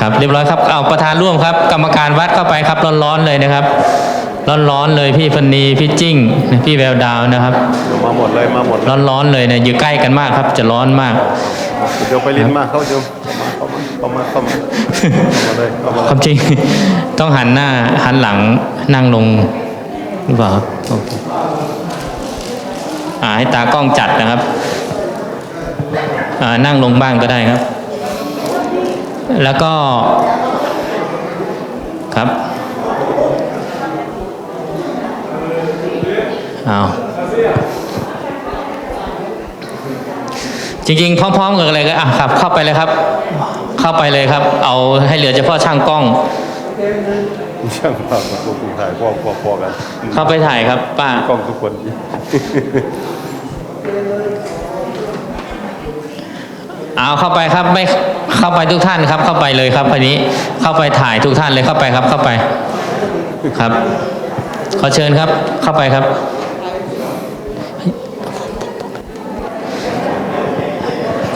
ครับเรียบร้อยครับเอาประธานร่วมครับ กรรมการวัดเข้าไปครับร้อนๆเลยนะครับ ร้อนๆเลยพี่ฟันนีพี่จิ้งพี่แววดาวนะครับเดี๋ยวมาหมดเลยมาหมดเลยร้อนๆเลยเนี่ยอยู่ใกล้กันมากครับ จะร้อนมากเดี๋ยวไปลินมาเข้าโยมเข้ามาเข้ามาเข้ามาเข้ามาเลยเข้ามาคเลวายมจริงต้องหันหน้าหันหลังนั่งลงหรือเปล่าครับโอเคอ่าให้ตากล้องจัดนะครับอ่านั่งลงบ้างก็ได้ครับ แล้วก็ครับเอาจริงๆ พร้อมๆกันเลยก็อะครับเข้าไปเลยครับ เข้าไปเลยครับ เอาให้เหลือเฉพาะช่างกล้องช่างภาพกับพวกผู้ถ่ายพอพอพอกัน เข้าไปถ่ายครับ ป้ากล้องทุกคน เอาเข้าไปครับไม่เข้าไปทุกท่านครับ เข้าไปเลยครับคนนี้เข้าไปถ่ายทุกท่านเลยเข้าไปครับ เข้าไปครับ ขอเชิญครับ เข้าไปครับ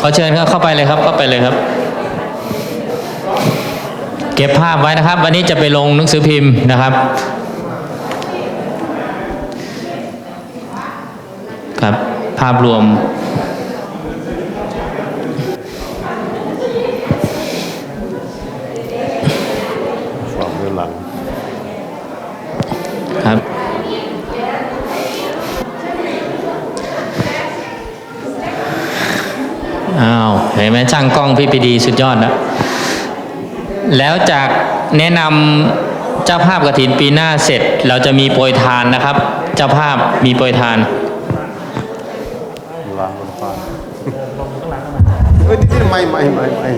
ขอเชิญครับเข้าไปเลยครับ เข้าไปเลยครับ เก็บภาพไว้นะครับ วันนี้จะไปลงหนังสือพิมพ์นะครับครับ ภาพรวม ฝากเดินหลัง ครับ อ้าว เห็นไหมช่างกล้องพี่ปีดีสุดยอดนะ แล้วจากแนะนำเจ้าภาพกระถินปีหน้าเสร็จ เราจะมีโปรยทานนะครับ เจ้าภาพมีโปรยทานเฮ้ยนี่ไม่ไม่ไม่ไม่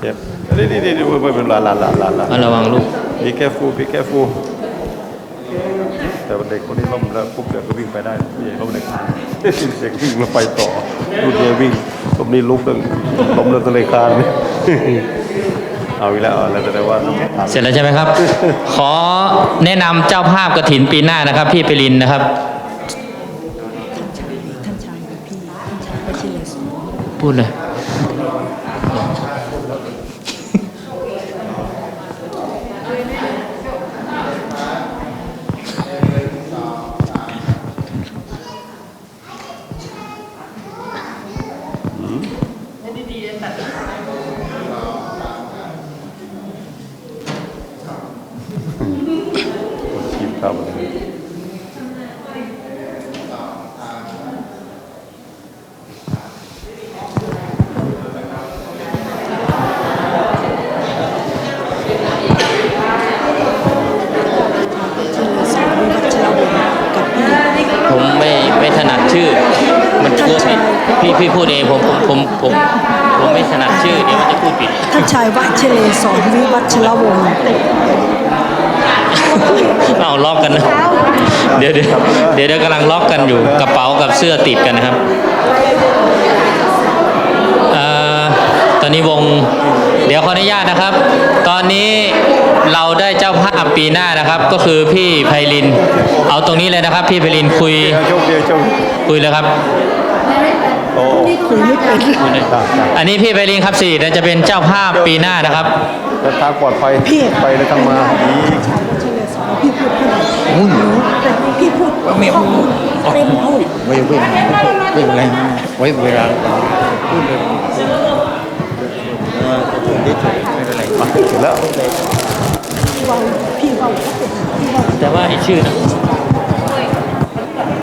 เจ็บนี่นี่นี่ไม่เป็นไรลาลาลาลาระวังลูก Be careful, be careful แต่ว่าเด็กคนนี้ล้มแล้วปุ๊บเด็กก็วิ่งไปได้พี่ใหญ่ล้มเด็กเด็กวิ่งแล้วไปต่อลูกเดียวิ่งล้มนี่ลุกตึงล้มแล้วทะเลคานเอาอีกแล้วเอาแล้วแสดงว่าต้องทำเสร็จแล้วใช่ไหมครับ ขอแนะนำเจ้าภาพกระถินปีหน้านะครับ พี่ปรินนะครับท่านชายกับพี่ท่านชายก็ชื่อเลยสมพูดเลย คนทีมเข้ามาเลยชื่อเลยสมวิวัชรวงศ์กับพี่ผมไม่ไม่ถนัดชื่อ มันพูดผิดพี่พี่พูดเองผมผมผมผมผมไม่ถนัดชื่อเดี๋ยวมันจะพูดผิดท่านชายวัชเลศรวิวัชรวงศ์เอา ล็อกกันนะเดี๋ยวเดี๋ยวเดี๋ยวเดี๋ยวกำลังล็อกกันอยู่กระเป๋ากับเสื้อติดกันนะครับเอ่อตอนนี้วงเดี๋ยวขออนุญาตนะครับ ตอนนี้เราได้เจ้าภาพปีหน้านะครับ ก็คือพี่ไพลิน เอาตรงนี้เลยนะครับ พี่ไพลินคุยโชคดีโชคดีคุยเลยครับโอ้คุยไม่เป็นคุยเลยได้ได้อันนี้พี่ไพลินครับสี่จะเป็นเจ้าภาพปีหน้านะครับเดินทางปลอดภัยไปเลยทางมา ดีชายวัชเลศรพี่พูดเพื่อนหนูแต่พี่พูดไม่พูดเป็นพูดไม่วิ่งวิ่งอะไรไว้เวลาพูดเลยที่เฉยไม่เป็นไรมาเสร็จแล้วพี่ว่าพี่เว่าเขาเป็นพี่เว่าแต่ว่าไอ้ชื่อนะ